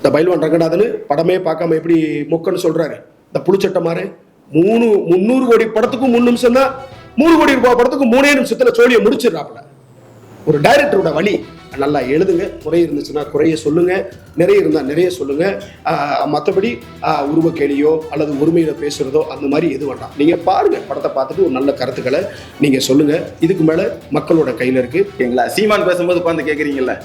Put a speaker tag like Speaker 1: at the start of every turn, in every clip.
Speaker 1: இந்த பைல்வான் ரங்கநாதன் படமே பார்க்காம எப்படி மொக்கன்னு சொல்றாரு. இந்த புளிச்சட்டை மாதிரி மூணு முந்நூறு கோடி படத்துக்கும் மூணு நிமிஷம் தான் மூணு கோடி ரூபாய் படத்துக்கு மூணே நிமிஷத்துல சோழியை முடிச்சிடுறாப்புல. ஒரு டைரக்டரோட வழி நல்லா எழுதுங்க குறை இருந்துச்சுன்னா குறைய சொல்லுங்க நிறைய இருந்தால் நிறைய சொல்லுங்க. மற்றபடி ஆஹ் உருவ அல்லது உரிமையில பேசுறதோ அந்த மாதிரி எது வேண்டாம். நீங்க பாருங்க படத்தை பார்த்துட்டு ஒரு நல்ல கருத்துக்களை நீங்க சொல்லுங்க. இதுக்கு மேல மக்களோட கையில இருக்கு.
Speaker 2: ஓகேங்களா சீமான் பேசும்போது உட்காந்து கேட்குறீங்களா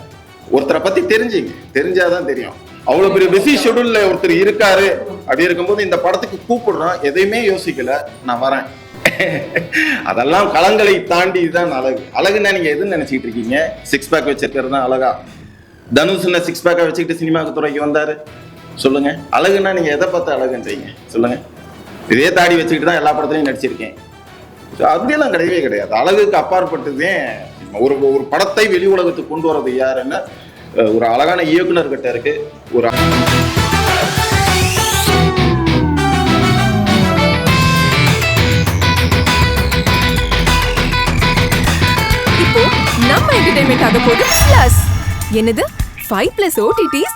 Speaker 2: ஒருத்தரை பத்தி தெரிஞ்சுங்க. தெரிஞ்சாதான் தெரியும். அவ்வளவு பெரிய பிஸி ஷெடியூல்ல ஒருத்தர் இருக்காரு அப்படி இருக்கும்போது இந்த படத்துக்கு கூப்பிடுறோம் எதையுமே யோசிக்கல. நான் வரேன். அதெல்லாம் களங்களை தாண்டி தான் அழகு. அழகுன்னா நீங்க எதுன்னு நினைச்சிட்டு இருக்கீங்க? சிக்ஸ் பேக் வச்சிருக்கிறது தான் அழகா. தனுஷ் என்ன சிக்ஸ் பேக்கை வச்சுக்கிட்டு சினிமாக்கு துறைக்கு வந்தாரு. சொல்லுங்க. அழகுன்னா நீங்க எதை பார்த்து அழகுன்றீங்க? சொல்லுங்க. இதே தாடி வச்சுக்கிட்டு தான் எல்லா படத்துலையும் நடிச்சிருக்கேன். அப்படியெல்லாம் கிடையவே கிடையாது. அழகுக்கு அப்பாற்பட்டதே ஒரு ஒரு படத்தை வெளி உலகத்துக்கு கொண்டு வரது யாருன்னா ஒரு அழகான இயக்குனர் கிட்ட இருக்கு. ஒரு
Speaker 3: இப்போ நம்ம என்டர்டைன்மெண்ட் ஆக போகுது பிளஸ் என்னது? Five plus OTTs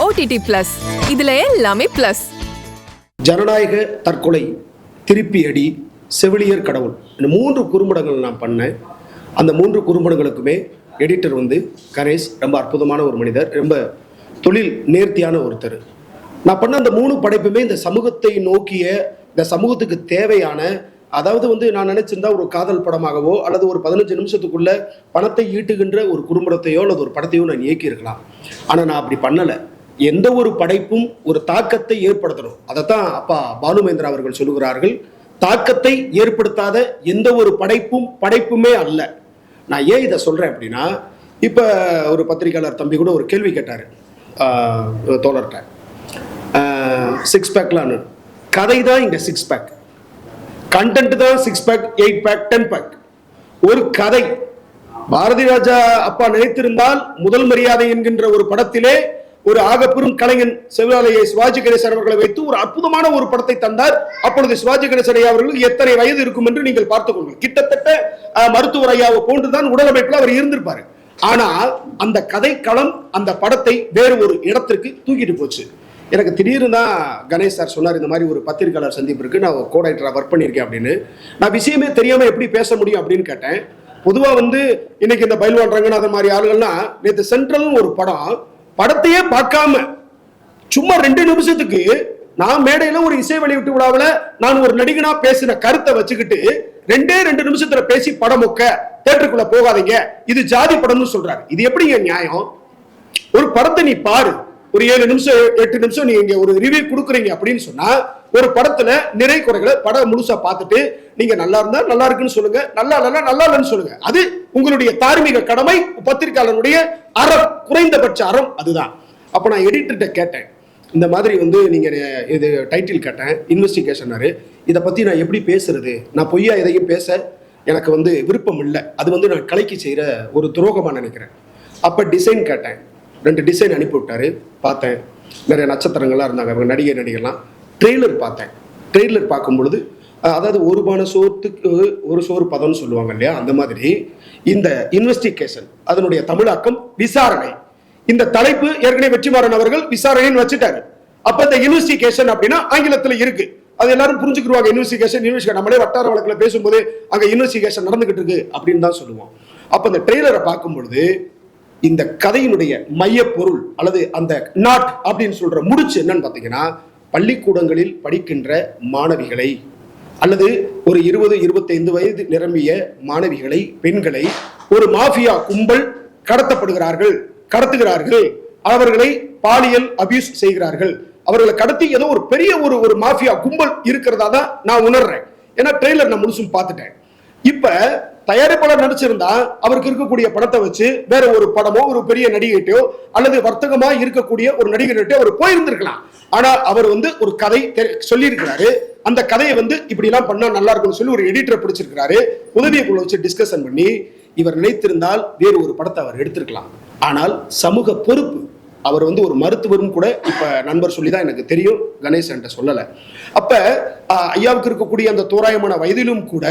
Speaker 3: OTT plus இதுல எல்லாமே பிளஸ்
Speaker 1: ஜனநாயக தற்கொலை திருப்பி அடி செவிலியர் கடவுள். இந்த மூன்று குறும்படங்கள் நான் பண்ணேன். அந்த மூன்று குறும்படங்களுக்குமே எடிட்டர் வந்து கணேஷ் ரொம்ப அற்புதமான ஒரு மனிதர் ரொம்ப தொழில் நேர்த்தியான ஒருத்தர். நான் பண்ண அந்த மூணு படைப்புமே இந்த சமூகத்தை நோக்கிய இந்த சமூகத்துக்கு தேவையான அதாவது வந்து நான் நினைச்சிருந்தா ஒரு காதல் படமாகவோ அல்லது ஒரு பதினஞ்சு நிமிஷத்துக்குள்ள பணத்தை ஈட்டுகின்ற ஒரு குறும்படத்தையோ அல்லது ஒரு படத்தையோ நான் இயக்கியிருக்கலாம். ஆனால் நான் அப்படி பண்ணலை. எந்த ஒரு படைப்பும் ஒரு தாக்கத்தை ஏற்படுத்தணும். அதைத்தான் அப்பா பாலுமேந்திரா அவர்கள் சொல்லுகிறார்கள். தாக்கத்தை ஏற்படுத்தாத எந்த ஒரு படைப்பும் படைப்புமே அல்ல. நான் ஏன் இதை சொல்கிறேன் அப்படின்னா இப்போ ஒரு பத்திரிகையாளர் தம்பி கூட ஒரு கேள்வி கேட்டார். தோழர்கிட்ட. சிக்ஸ் பேக்லான்னு கதை தான் இங்கே சிக்ஸ் பேக் கண்டென்ட் தான் six pack eight pack ten pack ஒரு கதை. பாரதி ராஜா அப்பா நினைத்திருந்தால் முதல் மரியாதை என்கின்ற ஒரு படத்திலே ஒரு ஆகப்பெரும் கலைஞன் செவிலாலய சிவாஜி கணேசன் அவர்களை வைத்து ஒரு அற்புதமான ஒரு படத்தை தந்தார். அப்பொழுது சிவாஜி கணேசன் ஐயா அவர்களுக்கு எத்தனை வயது இருக்கும் என்று நீங்கள் பார்த்துக் கொள்ளுங்கள். கிட்டத்தட்ட மருத்துவர் ஐயாவை போன்றுதான் உடலமைப்பில் அவர் இருந்திருப்பாரு. ஆனால் அந்த கதை களம் அந்த படத்தை வேறு ஒரு இடத்திற்கு தூக்கிட்டு போச்சு. எனக்கு திடீர்னு தான் கணேஷ் சார் சொன்னார் இந்த மாதிரி ஒரு பத்திரிகையாளர் சந்திப்பு இருக்கு. நான் கோடைட்டராக ஒர்க் பண்ணியிருக்கேன் அப்படின்னு. நான் விஷயமே தெரியாமல் எப்படி பேச முடியும் அப்படின்னு கேட்டேன். பொதுவாக வந்து இன்னைக்கு இந்த பைல்வான் ரங்கநாதன் மாதிரி ஆளுகள்லாம் நேற்று சென்ட்ரல்னு ஒரு படம் படத்தையே பார்க்காம சும்மா ரெண்டு நிமிஷத்துக்கு நான் மேடையில ஒரு இசை வெளியீட்டு விழாவில் நான் ஒரு நடிகனா பேசின கருத்தை வச்சுக்கிட்டு ரெண்டே ரெண்டு நிமிஷத்துல பேசி படம் மொக்க தேட்டருக்குள்ள போகாதீங்க இது ஜாதி படம்னு சொல்றாரு. இது எப்படிங்க நியாயம்? ஒரு படத்தை நீ பாரு. ஒரு ஏழு நிமிஷம் எட்டு நிமிஷம் நீங்க இங்க ஒரு ரிவ்யூ கொடுக்குறீங்க அப்படின்னு சொன்னா ஒரு படத்துல நிறை குறைகளை படம் முழுசா பார்த்துட்டு நீங்க நல்லா இருந்தா நல்லா இருக்குன்னு சொல்லுங்க நல்லா இல்லைன்னா நல்லா இல்லைன்னு சொல்லுங்க. அது உங்களுடைய தார்மீக கடமை பத்திரிகையாளருடைய அறம் குறைந்தபட்ச அறம் அதுதான். அப்ப நான் எடிட்டர்கிட்ட கேட்டேன். இந்த மாதிரி வந்து நீங்க இது டைட்டில் கேட்டேன் இன்வெஸ்டிகேஷனாரு இதை பத்தி நான் எப்படி பேசுறது? நான் பொய்யா எதையும் பேச எனக்கு வந்து விருப்பம் இல்லை. அது வந்து நான் கலைக்கு செய்கிற ஒரு துரோகமாக நினைக்கிறேன். அப்போ டிசைன் கேட்டேன். ரெண்டு டிசைன் அனுப்பி விட்டாரு பார்த்தேன். நிறைய நட்சத்திரங்கள்லாம் இருந்தாங்க. நடிகை நடிகர்லாம். ட்ரெய்லர் பார்த்தேன். ட்ரெய்லர் பார்க்கும் பொழுது அதாவது ஒரு பான சோத்துக்கு ஒரு சோறு பதம்னு சொல்லுவாங்க இல்லையா அந்த மாதிரி இந்த இன்வெஸ்டிகேஷன் அதனுடைய தமிழாக்கம் விசாரணை. இந்த தலைப்பு ஏற்கனவே வெற்றிமாறன் அவர்கள் விசாரணைன்னு வச்சுட்டாரு. அப்ப இந்த இன்வெஸ்டிகேஷன் அப்படின்னா ஆங்கிலத்தில் இருக்கு. அது எல்லாரும் புரிஞ்சுக்கிடுவாங்க இன்வெஸ்டிகேஷன் இன்வெஸ்டிகேஷன் நம்மளே வட்டார வழக்கில் பேசும்போது அங்க இன்வெஸ்டிகேஷன் நடந்துகிட்டு இருக்கு அப்படின்னு தான் சொல்லுவோம். அப்ப இந்த ட்ரெய்லரை பார்க்கும் பொழுது இந்த கதையினுடைய மைய பொருள் அல்லது அந்த நாட் அப்படின்னு சொல்ற முடிச்சு என்னன்னு பார்த்தீங்கன்னா பள்ளிக்கூடங்களில் படிக்கின்ற மாணவிகளை அல்லது ஒரு இருபது இருபத்தைந்து வயது நிரம்பிய மாணவிகளை பெண்களை ஒரு மாஃபியா கும்பல் கடத்தப்படுகிறார்கள் கடத்துகிறார்கள். அவர்களை பாலியல் அபியூஸ் செய்கிறார்கள். அவர்களை கடத்தி ஏதோ ஒரு பெரிய ஒரு ஒரு மாஃபியா கும்பல் இருக்கிறதா தான் நான் உணர்றேன். ஏன்னா ட்ரெய்லர் நான் முழுசும் பார்த்துட்டேன். இப்ப தயாரிப்பாளர் நடிச்சிருந்தா அவருக்கு இருக்கக்கூடிய படத்தை வச்சு வேற ஒரு படமோ ஒரு பெரிய நடிகைட்டோ அல்லது வர்த்தகமா இருக்கக்கூடிய ஒரு நடிகர்கிட்ட அவர் போயிருந்திருக்கலாம். ஆனா அவர் வந்து ஒரு கதை தெ- சொல்லியிருக்கிறாரு. அந்த கதையை வந்து இப்படி எல்லாம் பண்ணா நல்லா இருக்கும்னு சொல்லி ஒரு எடிட்டரை பிடிச்சிருக்கிறாரு. உதவியை குழு வச்சு டிஸ்கஷன் பண்ணி இவர் நினைத்திருந்தால் வேறு ஒரு படத்தை அவர் எடுத்திருக்கலாம். ஆனால் சமூக பொறுப்பு அவர் வந்து ஒரு மருத்துவரும் கூட இப்ப நண்பர் சொல்லி தான் எனக்கு தெரியும் கணேஷ் சொல்லலை சொல்லல. அப்ப ஐயாவுக்கு இருக்கக்கூடிய அந்த தோராயமான வயதிலும் கூட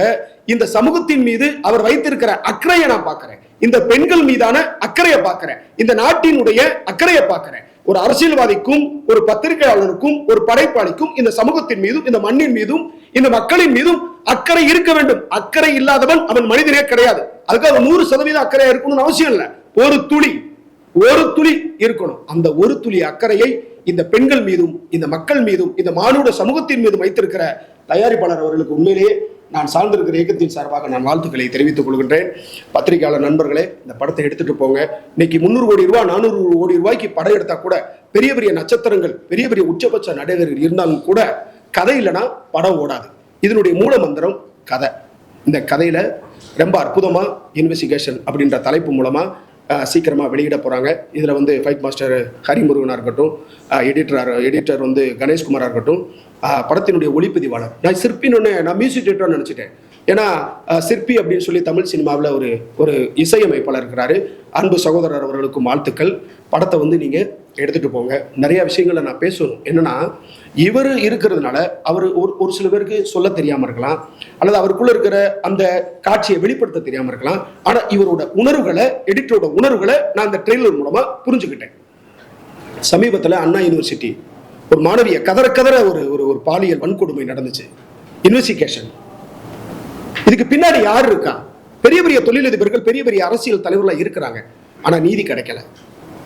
Speaker 1: இந்த சமூகத்தின் மீது அவர் வைத்திருக்கிற அக்கறையை நான் பாக்குறேன் இந்த பெண்கள் மீதான அக்கறையை பாக்குறேன் இந்த நாட்டினுடைய அக்கறையை பாக்குறேன் ஒரு அரசியல்வாதிக்கும் ஒரு பத்திரிகையாளருக்கும் ஒரு படைப்பாளிக்கும் இந்த சமூகத்தின் மீதும் இந்த மண்ணின் மீதும் இந்த மக்களின் மீதும் அக்கறை இருக்க வேண்டும். அக்கறை இல்லாதவன் அவன் மனிதனே கிடையாது. அதுக்கு அவன் நூறு சதவீதம் அக்கறையா இருக்கணும்னு அவசியம் இல்லை. ஒரு துளி ஒரு துளி இருக்கணும். அந்த ஒரு துளி அக்கறையை இந்த பெண்கள் மீதும் இந்த மக்கள் மீதும் இந்த மானுட சமூகத்தின் மீதும் வைத்திருக்கிற தயாரிப்பாளர் அவர்களுக்கு உண்மையிலேயே நான் சார்ந்திருக்கிற இயக்கத்தின் சார்பாக நான் வாழ்த்துக்களை தெரிவித்துக் கொள்கின்றேன். பத்திரிகையாளர் நண்பர்களே இந்த படத்தை எடுத்துட்டு போங்க. இன்னைக்கு முந்நூறு கோடி ரூபாய் நானூறு கோடி ரூபாய்க்கு படம் எடுத்தா கூட பெரிய பெரிய நட்சத்திரங்கள் பெரிய பெரிய உச்சபட்ச நடிகர்கள் இருந்தாலும் கூட கதை இல்லைன்னா படம் ஓடாது. இதனுடைய மூல மந்திரம் கதை. இந்த கதையில ரொம்ப அற்புதமா இன்வெஸ்டிகேஷன் அப்படின்ற தலைப்பு மூலமா சீக்கிரமாக வெளியிட போகிறாங்க இதில் வந்து ஃபைட் மாஸ்டர் ஹரிமுருகனாக இருக்கட்டும் எடிட்டராக எடிட்டர் வந்து கணேஷ்குமாராக இருக்கட்டும் படத்தினுடைய ஒளிப்பதிவாளர். நான் சிற்பின்னு நான் மியூசிக் டேரக்டர்னு நினைச்சிட்டேன். ஏன்னா சிற்பி அப்படின்னு சொல்லி தமிழ் சினிமாவில் ஒரு ஒரு இசையமைப்பாளர் இருக்கிறாரு. அன்பு சகோதரர் அவர்களுக்கும் வாழ்த்துக்கள். படத்தை வந்து நீங்கள் எடுத்துகிட்டு போங்க. நிறையா விஷயங்களை நான் பேசணும். என்னன்னா இவர் இருக்கிறதுனால அவர் ஒரு ஒரு சில பேருக்கு சொல்ல தெரியாமல் இருக்கலாம். அல்லது அவருக்குள்ளே இருக்கிற அந்த காட்சியை வெளிப்படுத்த தெரியாமல் இருக்கலாம். ஆனால் இவரோட உணர்வுகளை எடிட்டரோட உணர்வுகளை நான் அந்த ட்ரெய்லர் மூலமாக புரிஞ்சுக்கிட்டேன். சமீபத்தில் அண்ணா யூனிவர்சிட்டி ஒரு மாணவிய கதற கதற ஒரு ஒரு ஒரு பாலியல் வன்கொடுமை நடந்துச்சு. இன்வெஸ்டிகேஷன் இதுக்கு பின்னாடி யார் இருக்கா? பெரிய பெரிய தொழிலதிபர்கள் பெரிய பெரிய அரசியல் தலைவர்களா இருக்கிறாங்க. ஆனா நீதி கிடைக்கல.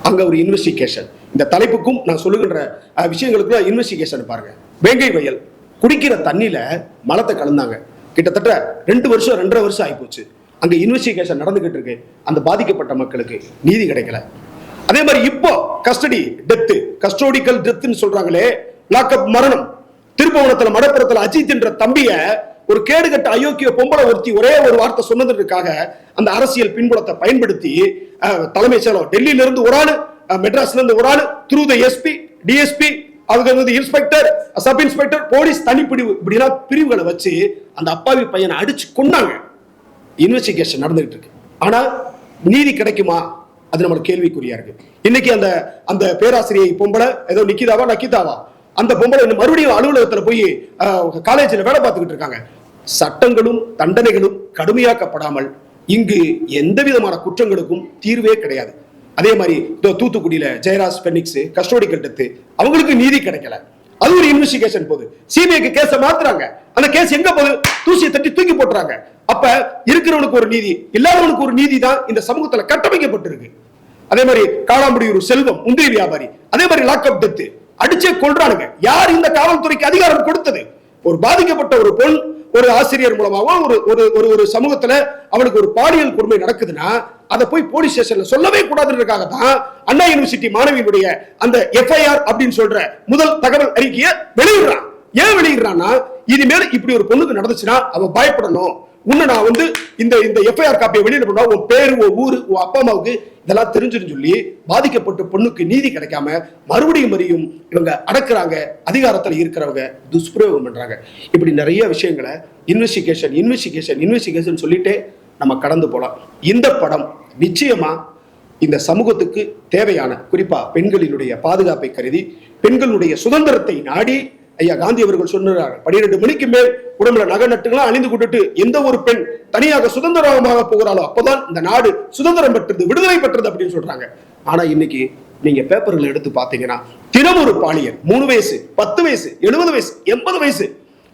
Speaker 1: அங்க ஒரு இன்வெஸ்டிகேஷன் இந்த தலைப்புக்கும் நான் சொல்லுகின்ற விஷயங்களுக்கும் இன்வெஸ்டிகேஷன் பாருங்க. வேங்கை வயல். குடிக்கிற தண்ணியில மலத்தை கலந்தாங்க. கிட்டத்தட்ட ரெண்டு வருஷம் ரெண்டரை வருஷம் ஆயிப்போச்சு. அங்க இன்வெஸ்டிகேஷன் நடந்துகிட்டு இருக்கு. அந்த பாதிக்கப்பட்ட மக்களுக்கு நீதி கிடைக்கல. அதே மாதிரி இப்போ கஸ்டடி டெத்து கஸ்டோடிக்கல் டெத்துன்னு சொல்றாங்களே லாக்அப் மரணம். திருப்பவனத்துல மடப்புறத்துல அஜித் என்ற தம்பிய ஒரு கேடுகட்ட அயோக்கிய பொம்பளை ஒருத்தி ஒரே ஒரு வார்த்தை சொன்னதற்காக அந்த அரசியல் பின்புலத்தை பயன்படுத்தி தலைமைச் செயலர் டெல்லியில இருந்து ஒரு ஆளு மெட்ராஸ்ல இருந்து ஒரு ஆளு த்ரூ த எஸ்பி டிஎஸ்பி அவங்க வந்து இன்ஸ்பெக்டர் சப் இன்ஸ்பெக்டர் போலீஸ் தனிப்பிடிவு இப்படிலாம் பிரிவுகளை வச்சு அந்த அப்பாவி பையனை அடிச்சு கொண்டாங்க இன்வெஸ்டிகேஷன் நடந்துகிட்டு இருக்கு. ஆனா நீதி கிடைக்குமா? அது நம்மளுக்கு கேள்விக்குறியா இருக்கு இன்னைக்கு அந்த அந்த பேராசிரியை பொம்பளை ஏதோ நிக்கிதாவா நக்கிதாவா? அந்த பொம்பளை மறுபடியும் அலுவலகத்துல போய் காலேஜில் வேலை பார்த்துக்கிட்டு இருக்காங்க. சட்டங்களும் தண்டனைகளும் கடுமையாக்கப்படாமல் இங்கு எந்த விதமான குற்றங்களுக்கும் தீர்வே கிடையாது. அதே மாதிரி இதோ தூத்துக்குடியில ஜெயராஜ் பெனிக்ஸ் கஸ்டோடிக்கல் டெத்து அவங்களுக்கு நீதி கிடைக்கல. அது ஒரு இன்வெஸ்டிகேஷன் போகுது சிபிஐக்கு கேஸ மாத்துறாங்க. அந்த கேஸ் எங்க போகுது? தூசியை தட்டி தூக்கி போட்டுறாங்க. அப்ப இருக்கிறவனுக்கு ஒரு நீதி இல்லாதவனுக்கு ஒரு நீதி தான் இந்த சமூகத்துல கட்டமைக்கப்பட்டிருக்கு. அதே மாதிரி காளாமுடியூர் செல்வம் முந்திரி வியாபாரி அதே மாதிரி லாக்அப் டெத்து அடிச்சே கொள்றானுங்க யார் இந்த காவல்துறைக்கு அதிகாரம் கொடுத்தது? ஒரு பாதிக்கப்பட்ட ஒரு பெண் ஒரு ஆசிரியர் மூலமாவோ ஒரு ஒரு ஒரு ஒரு சமூகத்துல அவனுக்கு ஒரு பாலியல் கொடுமை நடக்குதுன்னா அதை போய் போலீஸ் ஸ்டேஷன்ல சொல்லவே கூடாதுன்றதுக்காக தான் அண்ணா யூனிவர்சிட்டி மாணவியினுடைய அந்த எஃப்ஐஆர் அப்படின்னு சொல்ற முதல் தகவல் அறிக்கையை வெளியிடுறான். ஏன் வெளியிடுறான்னா இனிமேல் இப்படி ஒரு பொண்ணுக்கு நடந்துச்சுன்னா அவன் பயப்படணும். உன்னை நான் வந்து இந்த இந்த எஃப்ஐஆர் காப்பியை வெளியிட பண்ணா உன் பேரு உன் ஊரு உன் அப்பா அம்மாவுக்கு இதெல்லாம் தெரிஞ்சுன்னு சொல்லி பாதிக்கப்பட்ட பொண்ணுக்கு நீதி கிடைக்காம மறுபடியும் மறியும் இவங்க அடக்குறாங்க அதிகாரத்தில் இருக்கிறவங்க துஷ்பிரயோகம் பண்றாங்க. இப்படி நிறைய விஷயங்களை இன்வெஸ்டிகேஷன் இன்வெஸ்டிகேஷன் இன்வெஸ்டிகேஷன் சொல்லிட்டே நம்ம கடந்து போகலாம் இந்த படம் நிச்சயமா இந்த சமூகத்துக்கு தேவையான குறிப்பா பெண்களினுடைய பாதுகாப்பை கருதி பெண்களுடைய சுதந்திரத்தை நாடி ஐயா காந்தி அவர்கள் சொன்னார் பன்னிரெண்டு மணிக்கு மேல் உடம்புல நகை நட்டுகளாம் அணிந்து கொண்டுட்டு எந்த ஒரு பெண் தனியாக சுதந்திரமாக போகிறாளோ அப்பதான் இந்த நாடு சுதந்திரம் பெற்றது விடுதலை பெற்றது அப்படின்னு சொல்றாங்க. ஆனா இன்னைக்கு நீங்க பேப்பர்களை எடுத்து பார்த்தீங்கன்னா தினம் ஒரு பாலியல் மூணு வயசு பத்து வயசு எழுபது வயசு எண்பது வயசு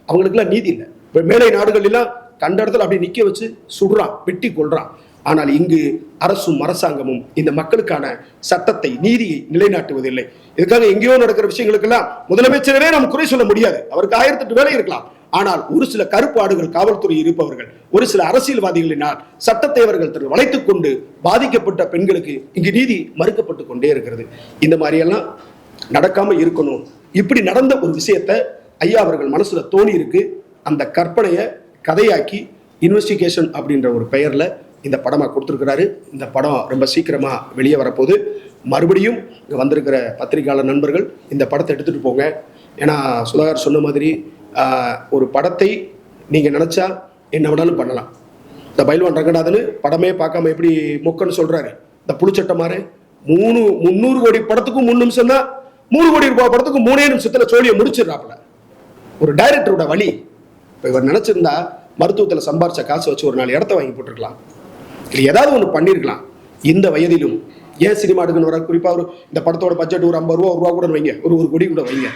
Speaker 1: அவங்களுக்குலாம் நீதி இல்லை. மேலை நாடுகள் எல்லாம் கண்ட இடத்துல அப்படியே நிக்க வச்சு சுடுறான் வெட்டி கொள்றான் ஆனால் இங்கு அரசும் அரசாங்கமும் இந்த மக்களுக்கான சட்டத்தை நீதியை நிலைநாட்டுவதில்லை. இதுக்காக எங்கேயோ நடக்கிற விஷயங்களுக்கெல்லாம் முதலமைச்சரவே நாம் குறை சொல்ல முடியாது. அவருக்கு ஆயிரத்தெட்டு வேலை இருக்கலாம். ஆனால் ஒரு சில கருப்பாடுகள் காவல்துறை இருப்பவர்கள் ஒரு சில அரசியல்வாதிகளினால் சட்டத்தை அவர்கள் தன் வளைத்துக் கொண்டு பாதிக்கப்பட்ட பெண்களுக்கு இங்கு நீதி மறுக்கப்பட்டு கொண்டே இருக்கிறது. இந்த மாதிரியெல்லாம் நடக்காம இருக்கணும். இப்படி நடந்த ஒரு விஷயத்தை ஐயா அவர்கள் மனசுல தோணி இருக்கு அந்த கற்பனையை கதையாக்கி இன்வெஸ்டிகேஷன் அப்படின்ற ஒரு பெயர்ல இந்த படமாக கொடுத்துருக்கிறாரு. இந்த படம் ரொம்ப சீக்கிரமாக வெளியே வரப்போகுது. மறுபடியும் இங்கே வந்திருக்கிற பத்திரிகையாளர் நண்பர்கள் இந்த படத்தை எடுத்துகிட்டு போங்க. ஏன்னா சுதாகர் சொன்ன மாதிரி ஒரு படத்தை நீங்கள் நினச்சா என்ன வேணாலும் பண்ணலாம். இந்த பைல்வான் ரங்கநாதன் படமே பார்க்காம எப்படி மொக்கன்னு சொல்கிறாரு இந்த புளிச்சட்டை மாதிரி மூணு முந்நூறு கோடி படத்துக்கும் மூணு நிமிஷம் தான் மூணு கோடி ரூபாய் படத்துக்கும் மூணே நிமிஷத்தில் சோழியை முடிச்சிடுறாப்புல. ஒரு டைரக்டரோட வழி இப்போ இவர் நினச்சிருந்தா மருத்துவத்தில் சம்பாரிச்ச காசு வச்சு ஒரு நாலு இடத்த வாங்கி போட்டிருக்கலாம். இல்லை ஏதாவது ஒன்று பண்ணியிருக்கலாம் இந்த வயதிலும் ஏன் சினிமா எடுக்கணும் வர? குறிப்பாக ஒரு இந்த படத்தோட பட்ஜெட் ஒரு ஐம்பது ரூபா ஒரு ரூபா கூட வைங்க. ஒரு ஒரு கொடி கூட வைங்க.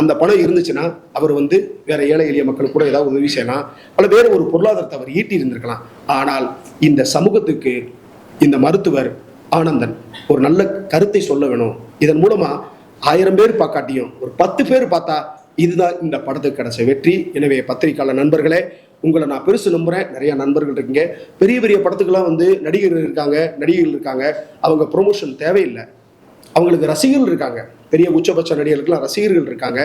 Speaker 1: அந்த பணம் இருந்துச்சுன்னா அவர் வந்து வேற ஏழை எளிய மக்களுக்கு கூட ஏதாவது உதவி செய்யலாம். அல்ல வேற ஒரு பொருளாதாரத்தை அவர் ஈட்டி இருந்திருக்கலாம் ஆனால் இந்த சமூகத்துக்கு இந்த மருத்துவர் ஆனந்தன் ஒரு நல்ல கருத்தை சொல்ல வேணும். இதன் மூலமா ஆயிரம் பேர் பார்க்காட்டியும் ஒரு பத்து பேர் பார்த்தா இதுதான் இந்த படத்துக்கு கிடைச்ச வெற்றி. எனவே பத்திரிகையாளர் நண்பர்களே உங்களை நான் பெருசு நம்புறேன். நிறைய நண்பர்கள் இருக்கீங்க. பெரிய பெரிய படத்துக்கெல்லாம் வந்து நடிகர்கள் இருக்காங்க நடிகைகள் இருக்காங்க. அவங்க ப்ரொமோஷன் தேவையில்லை. அவங்களுக்கு ரசிகர்கள் இருக்காங்க. பெரிய உச்சபட்ச நடிகர்களுக்குலாம் ரசிகர்கள் இருக்காங்க.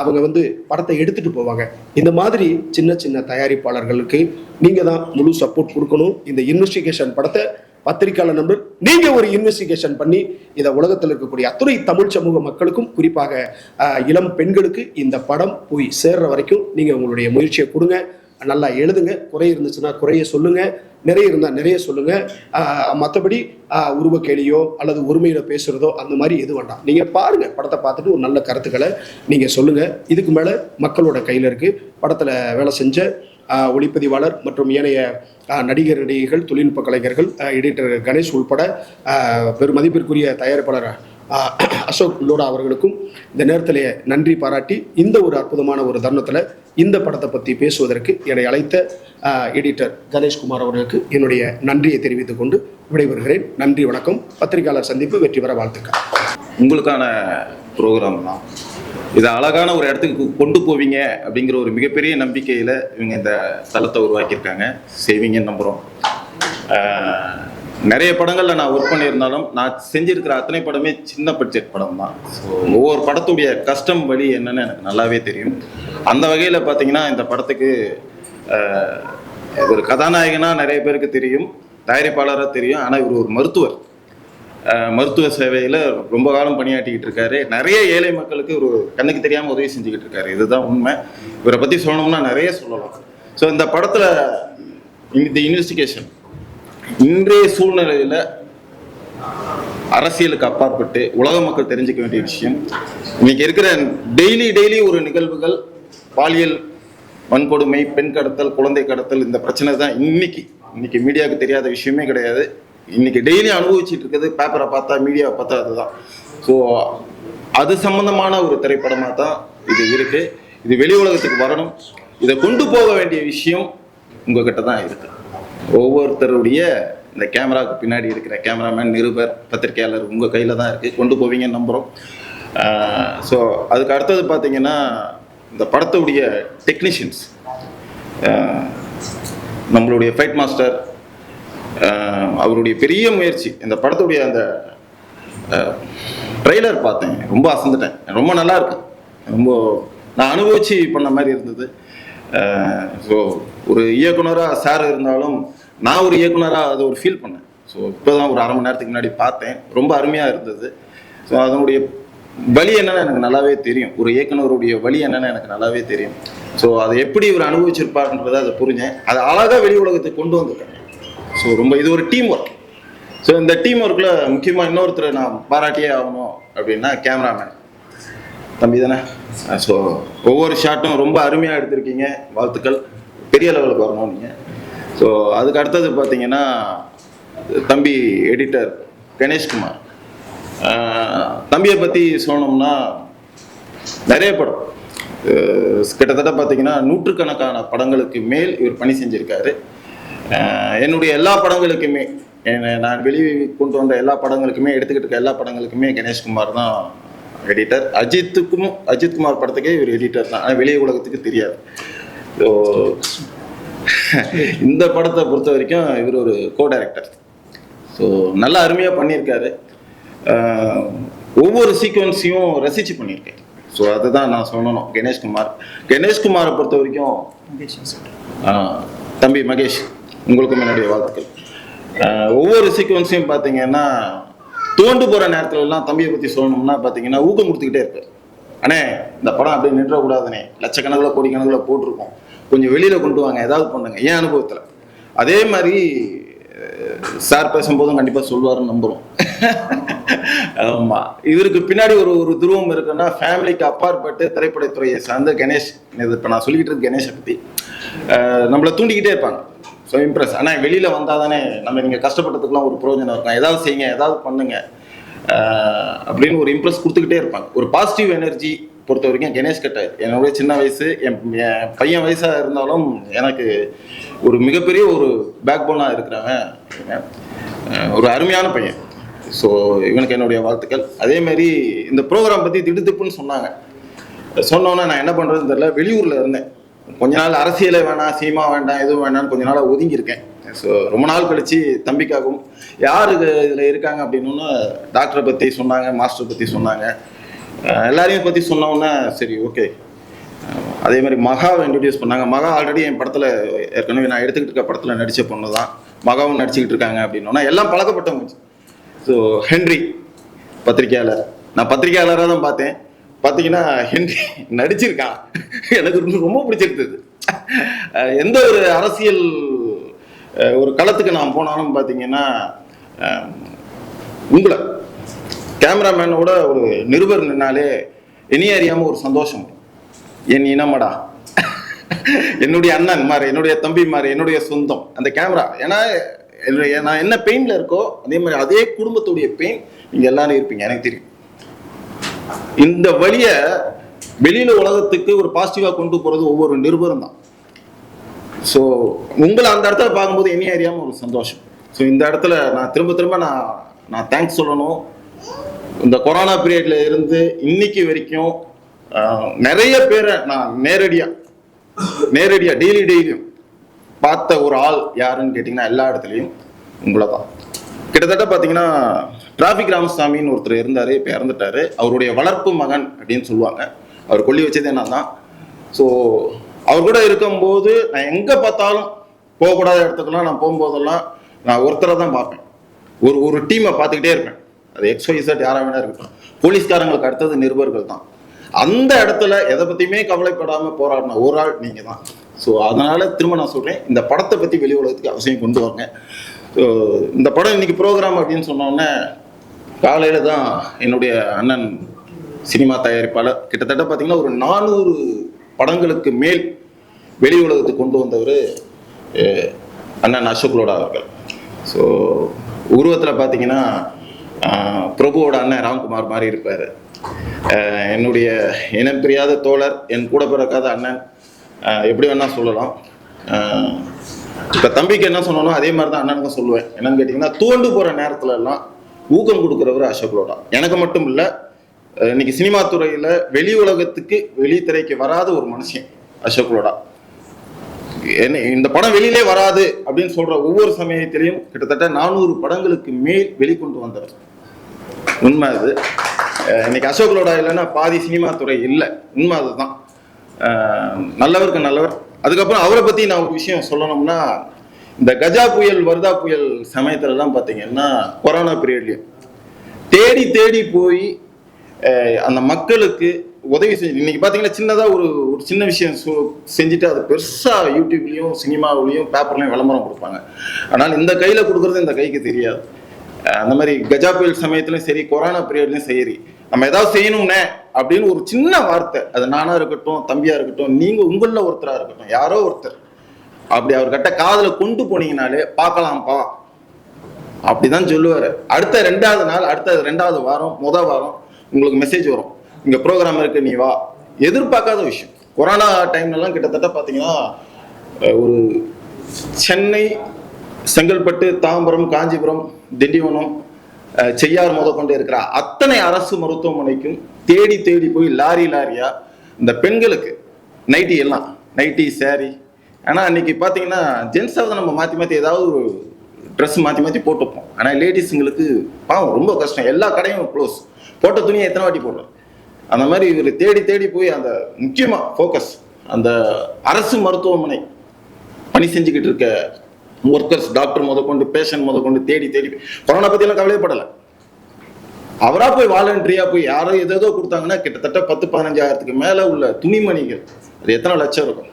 Speaker 1: அவங்க வந்து படத்தை எடுத்துட்டு போவாங்க. இந்த மாதிரி சின்ன சின்ன தயாரிப்பாளர்களுக்கு நீங்க தான் முழு சப்போர்ட் கொடுக்கணும். இந்த இன்வெஸ்டிகேஷன் படத்தை பத்திரிகையாளர் நம்பர் நீங்க ஒரு இன்வெஸ்டிகேஷன் பண்ணி இதை உலகத்தில் இருக்கக்கூடிய அத்துணை தமிழ் சமூக மக்களுக்கும் குறிப்பாக இளம் பெண்களுக்கு இந்த படம் போய் சேர்ற வரைக்கும் நீங்க உங்களுடைய முயற்சியை கொடுங்க. நல்லா எழுதுங்க. குறை இருந்துச்சுன்னா குறைய சொல்லுங்க. நிறைய இருந்தால் நிறைய சொல்லுங்க. மற்றபடி ஆஹ் உருவக்கேலியோ அல்லது உரிமையில பேசுறதோ அந்த மாதிரி எது வேண்டாம். நீங்க பாருங்க. படத்தை பார்த்துட்டு ஒரு நல்ல கருத்துக்களை நீங்க சொல்லுங்க. இதுக்கு மேல மக்களோட கையில இருக்கு. படத்துல வேலை செஞ்ச ஒளிப்பதிவாளர் மற்றும் ஏனைய நடிகர் நடிகைகள் தொழில்நுட்ப கலைஞர்கள் எடிட்டர் கணேஷ் உள்பட பெருமதிப்பிற்குரிய பெரும் மதிப்பிற்குரிய தயாரிப்பாளர் அசோக் லோடா அவர்களுக்கும் இந்த நேரத்திலே நன்றி பாராட்டி இந்த ஒரு அற்புதமான ஒரு தருணத்தில் இந்த படத்தை பற்றி பேசுவதற்கு என்னை அழைத்த எடிட்டர் கணேஷ்குமார் அவர்களுக்கு என்னுடைய நன்றியை தெரிவித்துக் கொண்டு விடைபெறுகிறேன். நன்றி வணக்கம். பத்திரிகையாளர் சந்திப்பு வெற்றி பெற வாழ்த்துக்கள்.
Speaker 2: உங்களுக்கான ப்ரோக்ராம் தான் இதை அழகான ஒரு இடத்துக்கு கொண்டு போவீங்க அப்படிங்கிற ஒரு மிகப்பெரிய நம்பிக்கையில் இவங்க இந்த தளத்தை உருவாக்கியிருக்காங்க. செய்வீங்கன்னு நம்புகிறோம் நிறைய படங்களில் நான் ஒர்க் பண்ணியிருந்தாலும் நான் செஞ்சிருக்கிற அத்தனை படமே சின்ன பட்ஜெட் படம் தான் ஸோ ஒவ்வொரு படத்துடைய கஷ்டம் வழி என்னன்னு எனக்கு நல்லாவே தெரியும். அந்த வகையில் பார்த்தீங்கன்னா இந்த படத்துக்கு ஒரு கதாநாயகனாக நிறைய பேருக்கு தெரியும் தயாரிப்பாளராக தெரியும் ஆனால் இவர் ஒரு மருத்துவர். மருத்துவ சேவையில் ரொம்ப காலம் பணியாற்றிக்கிட்டு இருக்காரு. நிறைய ஏழை மக்களுக்கு ஒரு கண்ணுக்கு தெரியாமல் உதவி செஞ்சுக்கிட்டு இருக்காரு. இதுதான் உண்மை. இவரை பற்றி சொல்லணும்னா நிறைய சொல்லலாம். ஸோ இந்த படத்தில் இந்த இன்வெஸ்டிகேஷன் இன்றைய சூழ்நிலையில் அரசியலுக்கு அப்பாற்பட்டு உலக மக்கள் தெரிஞ்சுக்க வேண்டிய விஷயம். இன்னைக்கு இருக்கிற டெய்லி டெய்லி ஒரு நிகழ்வுகள் பாலியல் வன்கொடுமை பெண் கடத்தல் குழந்தை கடத்தல் இந்த பிரச்சனை தான் இன்னைக்கு. இன்னைக்கு மீடியாவுக்கு தெரியாத விஷயமே கிடையாது. இன்னைக்கு டெய்லி அனுபவிச்சுட்டு இருக்கிறது பேப்பரை பார்த்தா மீடியாவை பார்த்தா அதுதான். ஸோ அது சம்பந்தமான ஒரு திரைப்படமாக தான் இது இருக்கு. இது வெளி உலகத்துக்கு வரணும். இதை கொண்டு போக வேண்டிய விஷயம் உங்ககிட்ட தான் இருக்கு. ஒவ்வொருத்தருடைய இந்த கேமராவுக்கு பின்னாடி இருக்கிற கேமராமேன் நிருபர் பத்திரிகையாளர் உங்கள் கையில் தான் இருக்குது கொண்டு போவீங்கன்னு நம்புகிறோம் ஸோ அதுக்கு அடுத்தது பார்த்தீங்கன்னா இந்த படத்துடைய டெக்னீஷியன்ஸ் நம்மளுடைய ஃபைட் மாஸ்டர் அவருடைய பெரிய முயற்சி இந்த படத்துடைய அந்த ட்ரெய்லர் பார்த்தேன். ரொம்ப அசந்துட்டேன். ரொம்ப நல்லா இருக்கு. ரொம்ப நான் அனுபவிச்சு பண்ண மாதிரி இருந்தது. ஸோ ஒரு இயக்குனராக சார் இருந்தாலும் நான் ஒரு இயக்குனராக அதை ஒரு ஃபீல் பண்ணேன். ஸோ இப்போ தான் ஒரு அரை மணி நேரத்துக்கு முன்னாடி பார்த்தேன். ரொம்ப அருமையாக இருந்தது. ஸோ அதனுடைய வழி என்னன்னு எனக்கு நல்லாவே தெரியும். ஒரு இயக்குனருடைய வழி என்னன்னு எனக்கு நல்லாவே தெரியும். ஸோ அதை எப்படி இவர் அனுபவிச்சிருப்பாருன்றதை அதை புரிஞ்சேன். அதை அழகாக வெளி உலகத்துக்கு கொண்டு வந்திருக்காங்க ஸோ ரொம்ப இது ஒரு டீம் ஒர்க் ஸோ இந்த டீம் ஒர்க்கில் முக்கியமாக இன்னொருத்தரை நான் பாராட்டியே ஆகணும் அப்படின்னா கேமராமேன் தம்பி தானே ஸோ ஒவ்வொரு ஷாட்டும் ரொம்ப அருமையாக எடுத்திருக்கீங்க. வாழ்த்துக்கள். பெரிய லெவலுக்கு வரணும் நீங்கள் ஸோ அதுக்கு அடுத்தது பார்த்தீங்கன்னா தம்பி எடிட்டர் கணேஷ்குமார் தம்பியை பற்றி சொல்லணும்னா நிறைய படம். கிட்டத்தட்ட பார்த்தீங்கன்னா நூற்றுக்கணக்கான படங்களுக்கு மேல் இவர் பணி செஞ்சுருக்காரு. என்னுடைய எல்லா படங்களுக்குமே நான் வெளியே கொண்டு வந்த எல்லா படங்களுக்குமே எடுத்துக்கிட்டு இருக்க எல்லா படங்களுக்குமே கணேஷ்குமார் தான் எடிட்டர் அஜித்துக்கும் அஜித்குமார் படத்துக்கே இவர் எடிட்டர் தான். ஆனால் வெளியே உலகத்துக்கு தெரியாது. ஸோ இந்த படத்தை பொறுத்த வரைக்கும் இவர் ஒரு கோ டைரக்டர் ஸோ நல்லா அருமையாக பண்ணியிருக்காரு. ஒவ்வொரு சீக்வன்ஸையும் ரசித்து பண்ணியிருக்கேன். ஸோ அதுதான் நான் சொல்லணும். கணேஷ்குமார் கணேஷ்குமாரை பொறுத்த வரைக்கும் தம்பி மகேஷ் உங்களுக்கும் என்னுடைய வாழ்த்துக்கள். ஒவ்வொரு சீக்வன்ஸையும் பார்த்தீங்கன்னா தோண்டு போகிற நேரத்துல எல்லாம் தம்பியை பற்றி சொல்லணும்னா பார்த்தீங்கன்னா ஊக்கம் கொடுத்துக்கிட்டே இருப்பார். அண்ணே இந்த படம் அப்படியே நின்றக்கூடாதுண்ணே. லட்சக்கணக்கில் கோடிக்கணக்கில் போட்டிருக்கோம். கொஞ்சம் வெளியில் கொண்டு வாங்க ஏதாவது பண்ணுங்க. என் அனுபவத்தில். அதே மாதிரி சார் பேசும்போதும் கண்டிப்பாக சொல்லுவாருன்னு நம்புகிறோம் ஆமா. இவருக்கு பின்னாடி ஒரு ஒரு துருவம் இருக்குன்னா ஃபேமிலிக்கு அப்பாற்பட்டு திரைப்படத்துறையை சார்ந்த கணேஷ். இது இப்போ நான் சொல்லிக்கிட்டு இருக்க கணேஷை பற்றி நம்மளை தூண்டிக்கிட்டே இருப்பாங்க. ஸோ இம்ப்ரெஸ் ஆனால் வெளியில் வந்தால் தானே நம்ம நீங்கள் கஷ்டப்பட்டதுக்குலாம் ஒரு பிரயோஜனம் இருக்கும். ஏதாவது செய்யுங்க ஏதாவது பண்ணுங்க. அப்படின்னு ஒரு இம்ப்ரெஸ் கொடுத்துக்கிட்டே இருப்பாங்க. ஒரு பாசிட்டிவ் எனர்ஜி பொறுத்த வரைக்கும் கணேஷ் கிட்ட என்னுடைய சின்ன வயசு என் என் பையன் வயசாக இருந்தாலும் எனக்கு ஒரு மிகப்பெரிய ஒரு பேக் போனாக இருக்கிறவன் ஒரு அருமையான பையன். ஸோ இவனுக்கு என்னுடைய வாழ்த்துக்கள். அதே மாதிரி இந்த ப்ரோக்ராம் பற்றி திடுதிப்புன்னு சொன்னாங்க. சொன்னோன்னே நான் என்ன பண்ணுறதுன்னு தெரியல வெளியூரில் இருந்தேன். கொஞ்ச நாள் அரசியலை வேணாம் சீமா வேண்டாம் எதுவும் வேண்டாம்னு கொஞ்ச நாளாக ஒதுங்கியிருக்கேன். ஸோ ரொம்ப நாள் கழிச்சு தம்பிக்காகவும் யார் இதில் இருக்காங்க அப்படின்னு டாக்டரை பற்றி சொன்னாங்க மாஸ்டர் பற்றி சொன்னாங்க. எல்லாரையும் பற்றி சொன்னோன்னே சரி ஓகே. அதே மாதிரி மகாவை இன்ட்ரடியூஸ் பண்ணாங்க. மகா ஆல்ரெடி என் படத்தில் ஏற்கனவே நான் எடுத்துக்கிட்டு இருக்க படத்தில் நடித்த பொண்ணு தான். மகாவும் நடிச்சுக்கிட்டு இருக்காங்க அப்படின்னோன்னா எல்லாம் பழக்கப்பட்டவங்க. ஸோ ஹென்றி பத்திரிக்கையாளர் நான் பத்திரிக்கையாளராக தான் பார்த்தேன். பார்த்தீங்கன்னா ஹென்றி நடிச்சிருக்கான். எனக்கு ரொம்ப ரொம்ப பிடிச்சிருந்தது. எந்த ஒரு அரசியல் ஒரு களத்துக்கு நான் போனாலும் பார்த்தீங்கன்னா உங்களை கேமராமேனோட ஒரு நிருபர் நின்னாலே இனி அறியாமல் ஒரு சந்தோஷம். என் இனமடா. என்னுடைய அண்ணன் மாதிரி என்னுடைய தம்பி மாதிரி என்னுடைய சொந்தம் அந்த கேமரா. ஏன்னா என்னுடைய நான் என்ன பெயின்ல இருக்கோ அதே மாதிரி அதே குடும்பத்துடைய பெயின் நீங்க எல்லாரும் இருப்பீங்க எனக்கு தெரியும். இந்த வழியை வெளியில உலகத்துக்கு ஒரு பாசிட்டிவா கொண்டு போறது ஒவ்வொரு நிருபரும் தான். ஸோ உங்களை அந்த இடத்துல பார்க்கும்போது என்ன அறியாம ஒரு சந்தோஷம். ஸோ இந்த இடத்துல நான் திரும்ப திரும்ப நான் நான் தேங்க்ஸ் சொல்லணும். இந்த கொரோனா பீரியட்ல இருந்து இன்னைக்கு வரைக்கும் நிறைய பேரை நான் நேரடியா நேரடியா டெய்லி டெய்லியும் பார்த்த ஒரு ஆள் யாருன்னு கேட்டிங்கன்னா எல்லா இடத்துலையும் உங்களை தான். கிட்டத்தட்ட பார்த்தீங்கன்னா டிராஃபிக் ராமசாமின்னு ஒருத்தர் இருந்தார் இப்போ இறந்துட்டாரு. அவருடைய வளர்ப்பு மகன் அப்படின்னு சொல்லுவாங்க. அவர் கொல்லி வச்சது என்ன தான் ஸோ அவர் கூட இருக்கும்போது நான் எங்கே பார்த்தாலும் போகக்கூடாத இடத்துக்குலாம் நான் போகும்போதெல்லாம் நான் ஒருத்தரை தான் பார்ப்பேன். ஒரு ஒரு டீமை பார்த்துக்கிட்டே இருப்பேன். அது எக்ஸ் யாராக வேணா இருக்கட்டும். போலீஸ்காரங்களுக்கு அடுத்தது நிருபர்கள் தான். அந்த இடத்துல எதை பற்றியுமே கவலைப்படாமல் போராடின ஒரு ஆள் நீங்கள் தான். ஸோ அதனால் திரும்ப நான் சொல்கிறேன் இந்த படத்தை பற்றி வெளி உலகத்துக்கு அவசியம் கொண்டு வாங்க. ஸோ இந்த படம் இன்னைக்கு ப்ரோக்ராம் அப்படின்னு சொன்னோன்னே காலையில் தான் என்னுடைய அண்ணன் சினிமா தயாரிப்பாளர். கிட்டத்தட்ட பார்த்தீங்கன்னா ஒரு நானூறு படங்களுக்கு மேல் வெளி உலகத்துக்கு கொண்டு வந்தவர் அண்ணன் அசோக் லோடா அவர்கள். ஸோ உருவத்தில் பார்த்தீங்கன்னா பிரபுவோட அண்ணன் ராம்குமார் மாதிரி இருப்பார். என்னுடைய இனம் பிரியாத தோழர் என் கூட பிறக்காத அண்ணன் எப்படி வேணால் சொல்லலாம். இப்போ தம்பிக்கு என்ன சொன்னாலும் அதே மாதிரி தான் அண்ணனுக்கும் சொல்லுவேன். என்னன்னு கேட்டிங்கன்னா தோண்டு போகிற நேரத்துல எல்லாம் ஊக்கம் கொடுக்குறவர் அசோக் லோடா எனக்கு மட்டும் இல்லை இன்னைக்கு சினிமா துறையில் வெளி உலகத்துக்கு வெளி திரைக்கு வராத ஒரு மனுஷன் அசோக் லோடா என்ன இந்த படம் வெளியிலே வராது அப்படின்னு சொல்ற ஒவ்வொரு சமயத்திலையும் கிட்டத்தட்ட நானூறு படங்களுக்கு மேல் வெளிக்கொண்டு வந்தவர். உண்மை அது. இன்னைக்கு அசோக் லோடா இல்லைன்னா பாதி சினிமா துறை இல்லை. உண்மை அதுதான். நல்லவருக்கு நல்லவர். அதுக்கப்புறம் அவரை பற்றி நான் ஒரு விஷயம் சொல்லணும்னா இந்த கஜா புயல் வர்தா புயல் சமயத்துலலாம் பார்த்தீங்கன்னா கொரோனா பீரியட்லையும் தேடி தேடி போய் அந்த மக்களுக்கு உதவி செஞ்சு இன்னைக்கு பார்த்தீங்கன்னா சின்னதாக ஒரு ஒரு சின்ன விஷயம் செஞ்சுட்டு அது பெருசாக யூடியூப்லேயும் சினிமாவிலையும் பேப்பர்லையும் விளம்பரம் கொடுப்பாங்க. ஆனால் இந்த கையில் கொடுக்குறது இந்த கைக்கு தெரியாது. அந்த மாதிரி கஜா புயல் சமயத்துலையும் சரி கொரோனா பீரியட்லையும் சரி நம்ம ஏதாவது செய்யணும்னே அப்படின்னு ஒரு சின்ன வார்த்தை. அது நானா இருக்கட்டும் தம்பியா இருக்கட்டும் நீங்க உங்களில் ஒருத்தரா இருக்கட்டும் யாரோ ஒருத்தர். அப்படி அவர்கிட்ட காதல கொண்டு போனீங்கனாலே பார்க்கலாம்ப்பா. அப்படிதான் சொல்லுவாரு. அடுத்த ரெண்டாவது நாள் அடுத்த ரெண்டாவது வாரம் முத வாரம் உங்களுக்கு மெசேஜ் வரும். இங்க ப்ரோக்ராம் இருக்கு நீ வா. எதிர்பார்க்காத விஷயம். கொரோனா டைம்லலாம் கிட்டத்தட்ட பார்த்தீங்கன்னா ஒரு சென்னை செங்கல்பட்டு தாம்பரம் காஞ்சிபுரம் திண்டிவனம் செய்யார் செய்யார் கொண்டு இருக்கிற அத்தனை அரசு மருத்துவமனைக்கும் தேடி தேடி போய் லாரி லாரியா இந்த பெண்களுக்கு நைட்டி எல்லாம். நைட்டி சாரி ஆனால் அன்னைக்கு பார்த்தீங்கன்னா ஜென்ஸாவது நம்ம மாற்றி மாற்றி ஏதாவது ஒரு ட்ரெஸ் மாற்றி மாற்றி போட்டுப்போம். ஆனால் லேடிஸுங்களுக்கு பாவம் ரொம்ப கஷ்டம். எல்லா கடையும் க்ளோஸ் போட்ட துணியை எத்தனை வாட்டி போடுறோம் அந்த மாதிரி இவர் தேடி தேடி போய் அந்த முக்கியமாக ஃபோக்கஸ் அந்த அரசு மருத்துவமனை பணி செஞ்சுக்கிட்டு இருக்க ஒர்க்கர்ஸ் டாக்டர் முதற்கொண்டு பேஷண்ட் முதற்கொண்டு தேடி தேடி கொரோனா பற்றிலாம் கவலைப்படலை அவரா போய் வாலண்டரியா போய் யாரோ ஏதோ கொடுத்தாங்கன்னா கிட்டத்தட்ட பத்து பதினஞ்சாயிரத்துக்கு மேல உள்ள துணிமணிகள் அது எத்தனை லட்சம் இருக்கும்?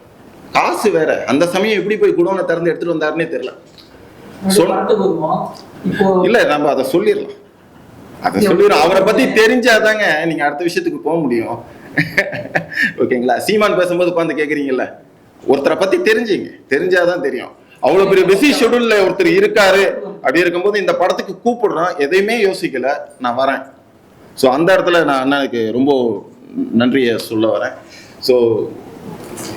Speaker 2: காசு வேற. அந்த சமயம் எப்படி போய் குடோனை திறந்து எடுத்துட்டு வந்தாருன்னே தெரியல. இல்ல நம்ம அதை சொல்லிடலாம். அதை சொல்லிடுறோம் அவரை பத்தி தெரிஞ்சாதாங்க நீங்க அடுத்த விஷயத்துக்கு போக முடியும். ஓகேங்களா? சீமான் பேசும்போது உட்காந்து கேக்குறீங்கல்ல. ஒருத்தரை பத்தி தெரிஞ்சுங்க. தெரிஞ்சாதான் தெரியும். அவ்வளவு பெரிய பிஸி ஷெடியூல்ல ஒருத்தர் இருக்காரு அப்படி இருக்கும்போது இந்த படத்துக்கு கூப்பிடுறோம் எதையுமே யோசிக்கல. நான் வரேன். ஸோ அந்த இடத்துல நான் அண்ணனுக்கு ரொம்ப நன்றியை சொல்ல வரேன். ஸோ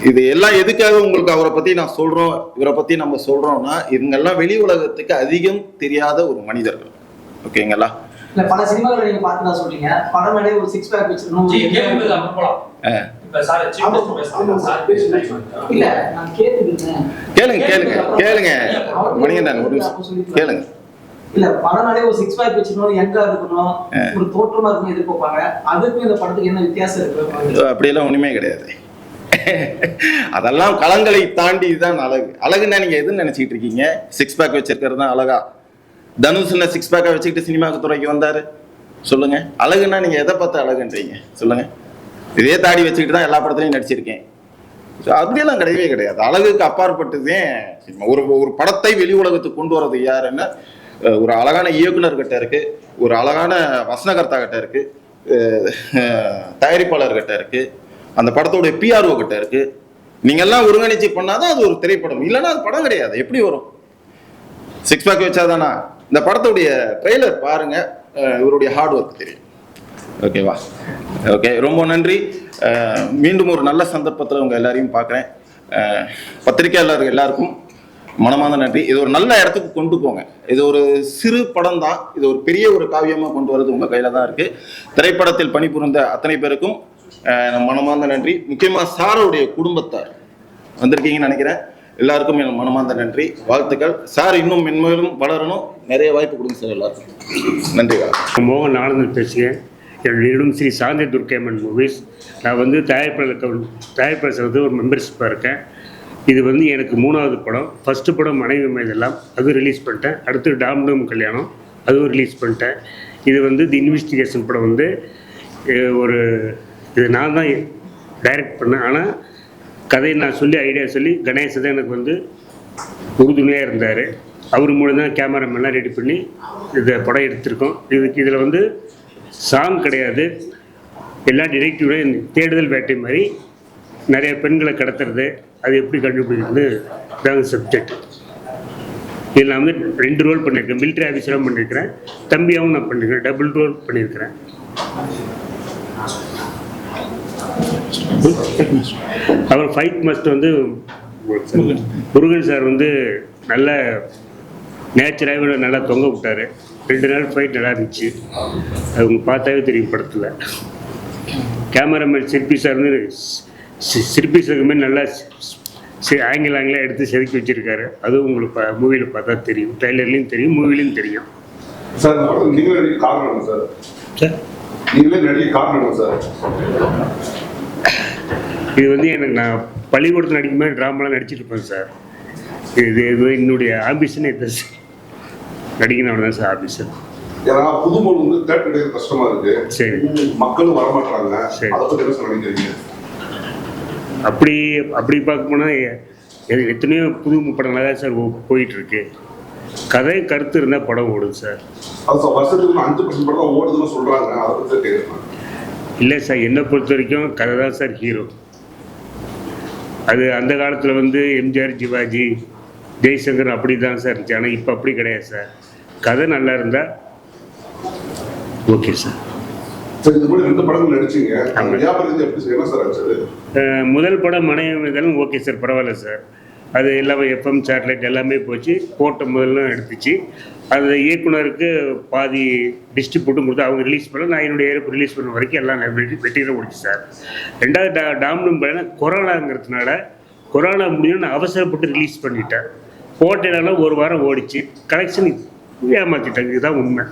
Speaker 2: இது எல்லாம் எதுக்காக உங்களுக்கு அவரை பத்தி நான் சொல்றோம்? இவரை பத்தி நம்ம சொல்றோம்னா இவங்கெல்லாம் வெளி உலகத்துக்கு அதிகம் தெரியாத ஒரு மனிதர்கள். ஓகேங்களா?
Speaker 4: இல்ல பல சினிமாக்களை நீங்க பார்த்து தான் சொல்றீங்க. படம் மேலே ஒரு சிக்ஸ் பேக் வச்சிருக்கணும். இல்ல நான்
Speaker 2: கேளுங்க கேளுங்க கேளுங்க. மணிகண்டன் ஒரு நிமிஷம் கேளுங்க.
Speaker 4: இல்ல படம்னாலே ஒரு சிக்ஸ் பேக் வச்சிருக்கணும் இருக்கணும் ஒரு தோற்றமா இருக்கணும் எதிர்பார்ப்பாங்க. அதுக்கும் இந்த படத்துக்கு என்ன வித்தியாசம் இருக்கு?
Speaker 2: அப்படியெல்லாம் ஒண்ணுமே கிடையாது. அதெல்லாம் களங்களை தாண்டி தான் அழகு. அழகுன்னா நீங்க எதுன்னு நினைச்சிட்டு இருக்கீங்க? சிக்ஸ் பேக் வச்சிருக்கிறது தான் அழகா. தனுஷ் என்ன சிக்ஸ் பேக்கை வச்சுக்கிட்டு சினிமாக்கு துறைக்கு வந்தாரு. சொல்லுங்க. அழகுன்னா நீங்க எதை பார்த்து அழகுன்றீங்க? சொல்லுங்க. இதே தாடி வச்சுக்கிட்டு தான் எல்லா படத்துலையும் நடிச்சிருக்கேன். ஸோ அப்படியெல்லாம் கிடையவே கிடையாது. அழகுக்கு அப்பாற்பட்டதே ஒரு ஒரு படத்தை வெளி உலகத்துக்கு கொண்டு வர்றது யாருன்னா ஒரு அழகான இயக்குனர் கிட்ட இருக்கு. ஒரு அழகான வசனகர்த்தா கிட்ட இருக்கு. அஹ், தயாரிப்பாளர் கிட்ட இருக்கு. அந்த படத்தோட பிஆர்ஓ கிட்ட இருக்கு. நீங்க எல்லாம் ஒருங்கிணைச்சு பண்ணாதான் அது ஒரு திரைப்படம். இல்லைன்னா அது படம் கிடையாது. எப்படி வரும்? சிக்ஸ் பேக் வச்சாதானா? இந்த படத்துடைய ட்ரெய்லர் பாருங்க. இவருடைய ஹார்ட் ஒர்க் தெரியும். ஓகேவா ஓகே ரொம்ப நன்றி. மீண்டும் ஒரு நல்ல சந்தர்ப்பத்தில் உங்கள் எல்லாரையும் பார்க்குறேன். பத்திரிகையாளர்கள் எல்லாருக்கும் மனமார்ந்த நன்றி. இது ஒரு நல்ல இடத்துக்கு கொண்டு போங்க. இது ஒரு சிறு படம் தான். இது ஒரு பெரிய ஒரு காவியமாக கொண்டு வரது உங்கள் கையில் தான் இருக்குது திரைப்படத்தில் பணிபுரிந்த அத்தனை பேருக்கும் மனமார்ந்த நன்றி. முக்கியமாக சாரோடைய குடும்பத்தார். வந்திருக்கீங்கன்னு நினைக்கிறேன். எல்லாருக்கும் என் மனமார்ந்த நன்றி. வாழ்த்துக்கள். சார் இன்னும் மென்மேலும் வளரணும். நிறைய வாய்ப்பு கொடுங்க சார் எல்லாருக்கும். நன்றி
Speaker 5: மோகன் ஆனந்தன் பேசுகிறேன். என்னுடைய இடம் ஸ்ரீ சாந்தி துர்க்கைமன் மூவிஸ் நான் வந்து தயாரிப்பாளர் தயாரிப்பாளர் வந்து ஒரு மெம்பர்ஷிப்பாக இருக்கேன். இது வந்து எனக்கு மூணாவது படம். ஃபஸ்ட்டு படம் மனைவி மைதெல்லாம் அது ரிலீஸ் பண்ணிட்டேன். அடுத்து டாம் டோம் கல்யாணம். அதுவும் ரிலீஸ் பண்ணிட்டேன். இது வந்து தி இன்வெஸ்டிகேஷன் படம் வந்து ஒரு இது நான் தான் டைரக்ட் பண்ணேன். ஆனால் கதையை நான் சொல்லி ஐடியா சொல்லி கணேஷ் தான் எனக்கு வந்து உறுதுணையாக இருந்தார். அவர் மூலம் தான் கேமராமேன்லாம் ரெடி பண்ணி இதை படம் எடுத்திருக்கோம். இதுக்கு இதில் வந்து சாங் கிடையாது. எல்லா டிரெக்டிவ்லையும் தேடுதல் வேட்டை மாதிரி நிறைய பெண்களை கடத்துறது அது எப்படி கண்டுபிடிக்கிறது இதாங்க சப்ஜெக்ட் இதில் நான் வந்து ரெண்டு ரோல் பண்ணியிருக்கேன். மிலிட்ரி ஆஃபீஸராகவும் பண்ணியிருக்கிறேன். தம்பியாகவும் நான் பண்ணியிருக்கிறேன். டபுள் ரோல் பண்ணியிருக்கிறேன். அப்புறம் ஃபைட் மாஸ்டர் வந்து முருகன் சார் வந்து நல்ல நேச்சராகவே நல்லா தொங்க விட்டாரு. ரெண்டு நாள் ஃபைட் நல்லா இருந்துச்சு. அது உங்களுக்கு பார்த்தாவே தெரியும் படத்தில். கேமராமேன் சிற்பி சார் வந்து சிற்பி சார் மாதிரி நல்லா ஆங்கிள் ஆங்கிளாக எடுத்து செதுக்கி வச்சிருக்காரு. அதுவும் உங்களுக்கு மூவியில் பார்த்தா தெரியும். ட்ரைலர்லேயும் தெரியும் மூவிலையும் தெரியும்.
Speaker 6: சார் நீங்களே காரணம் சார்?
Speaker 5: சார்?
Speaker 6: நீங்களே காரணம் சார்?
Speaker 5: இது வந்து எனக்கு நான் பள்ளிக்கூடத்தில் நடிக்கும் மாதிரி ட்ராமாலாம் நடிச்சிட்டு இருப்பேன் சார். இது இது என்னுடைய ஆம்பிஷனே இது சார். நடிக்கணும் தான் சார் ஆம்பிஷன்
Speaker 6: ஏன்னா புதுமொழி வந்து தேட்டர் கஷ்டமா இருக்கு.
Speaker 5: சரி.
Speaker 6: மக்களும் வரமாட்டாங்க.
Speaker 5: சரி.
Speaker 6: அதை பத்தி என்ன சார் நினைக்கிறீங்க?
Speaker 5: அப்படி அப்படி பார்க்க போனால் எத்தனையோ புது படங்களாக தான் சார் ஓ- போயிட்டு இருக்கு கதை கருத்து இருந்தால் படம் ஓடுது சார்.
Speaker 6: வருஷத்துக்கு அஞ்சு பர்சன்ட் படம் ஓடுதுன்னு கேட்குறேன்
Speaker 5: இல்லை சார் என்னை பொறுத்த வரைக்கும் கதை தான் சார் ஹீரோ அது அந்த காலத்தில் வந்து எம்ஜிஆர் சிவாஜி ஜெய்சங்கர் அப்படி தான் சார் இருந்துச்சு. ஆனால் இப்போ அப்படி கிடையாது சார். கதை நல்லா இருந்தால் ஓகே சார். முதல் படம் மனைவி இதெல்லாம் ஓகே சார் பரவாயில்ல சார். அது எல்லாமே எஃப்எம் சேட்டலைட் எல்லாமே போச்சு. போட்ட முதல்ல எடுத்துச்சு. அந்த இயக்குனருக்கு பாதி டிஸ்ட்ரிபியூட்டும் கொடுத்து அவங்க ரிலீஸ் பண்ண நான் என்னுடைய ஏரியா ரிலீஸ் பண்ண வரைக்கும் எல்லாம் வெற்றியில் முடிச்சு சார். ரெண்டாவது டா டாம்னு பார்த்தீங்கன்னா கொரோனாங்கிறதுனால கொரோனா முடியும் நான் அவசரப்பட்டு ரிலீஸ் பண்ணிட்டேன். போட்டேனால ஒரு வாரம் ஓடிச்சு. கலெக்ஷன் ஏமாற்றிட்டாங்க இதுதான் உண்மை.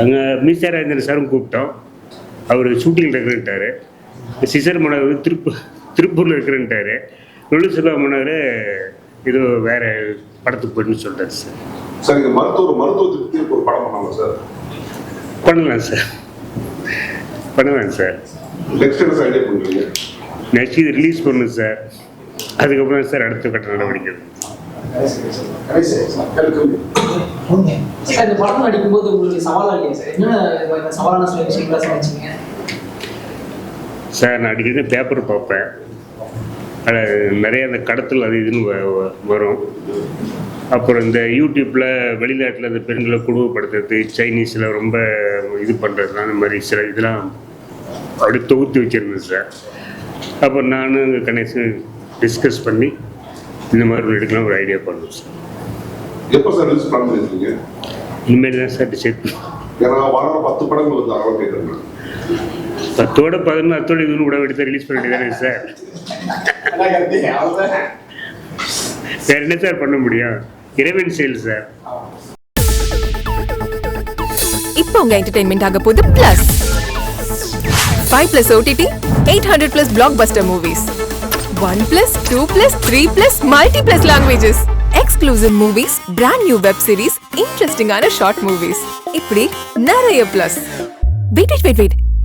Speaker 5: அங்கே மீசா ராஜேந்திரன் சாரும் கூப்பிட்டோம். அவர் ஷூட்டிங் இருக்குன்ட்டாரு சிசர் மன்னர் வந்து திருப்பூர் திருப்பூரில் இருக்கிறேன்ட்டாரு. லுலு செல்வா மன்னர் ஏதோ வேற படத்துக்கு போயிட்டுன்னு சொல்லிட்டாரு சார்.
Speaker 6: சார் இந்த மருத்துவர் மருத்துவத்துக்கு தீர்ப்பு ஒரு படம் பண்ணாங்க சார்?
Speaker 5: பண்ணலாம் சார். பண்ணலாம் சார்.
Speaker 6: நெக்ஸ்ட் என்ன
Speaker 5: இது ரிலீஸ் பண்ணணும் சார். அதுக்கப்புறம் சார் அடுத்த கட்ட நடவடிக்கை.
Speaker 4: சார் இந்த படம் நடிக்கும்போது உங்களுக்கு சவாலா இல்லையா சார். என்னென்ன இந்த சவாலான சில விஷயங்களா சமைச்சீங்க
Speaker 5: சார் நான் அடிக்கடி பேப்பர் பார்ப்பேன். அதில் நிறைய அந்த கடத்தல் அது இதுன்னு வரும். அப்புறம் இந்த யூடியூப்பில் வெளிநாட்டில் இந்த பெண்களை குடும்பப்படுத்துறது சைனீஸில் ரொம்ப இது பண்ணுறது அந்த மாதிரி சில இதெல்லாம் அப்படி தொகுத்து வச்சுருந்தேன் சார் அப்போ நானும் அங்கே கணேசன் டிஸ்கஸ் பண்ணி இந்த மாதிரி எடுக்கலாம் ஒரு ஐடியா பண்ணோம் சார்
Speaker 6: எப்போ சார் ரிலீஸ் பண்ணிருக்கீங்க?
Speaker 5: இனிமேல் தான் சார் டிசைட் பண்ணோம்
Speaker 6: ஏன்னா வர பத்து படங்கள் வந்து கேட்குறேன்
Speaker 5: பத்தோட பதினொன்று அத்தோட இதுன்னு கூட எடுத்து ரிலீஸ் பண்ணிட்டு சார். வேற என்ன சார் பண்ண முடியும்? இறைவன் செயல் சார்.
Speaker 3: இப்போ உங்க என்டர்டைன்மெண்ட் ஆக போகுது plus five plus OTT eight hundred plus blockbuster movies one plus two plus three plus multi plus languages exclusive movies brand new web series இன்ட்ரெஸ்டிங்கான ஷார்ட் மூவிஸ் இப்படி நிறைய பிளஸ் வெயிட் வெயிட் வெயிட்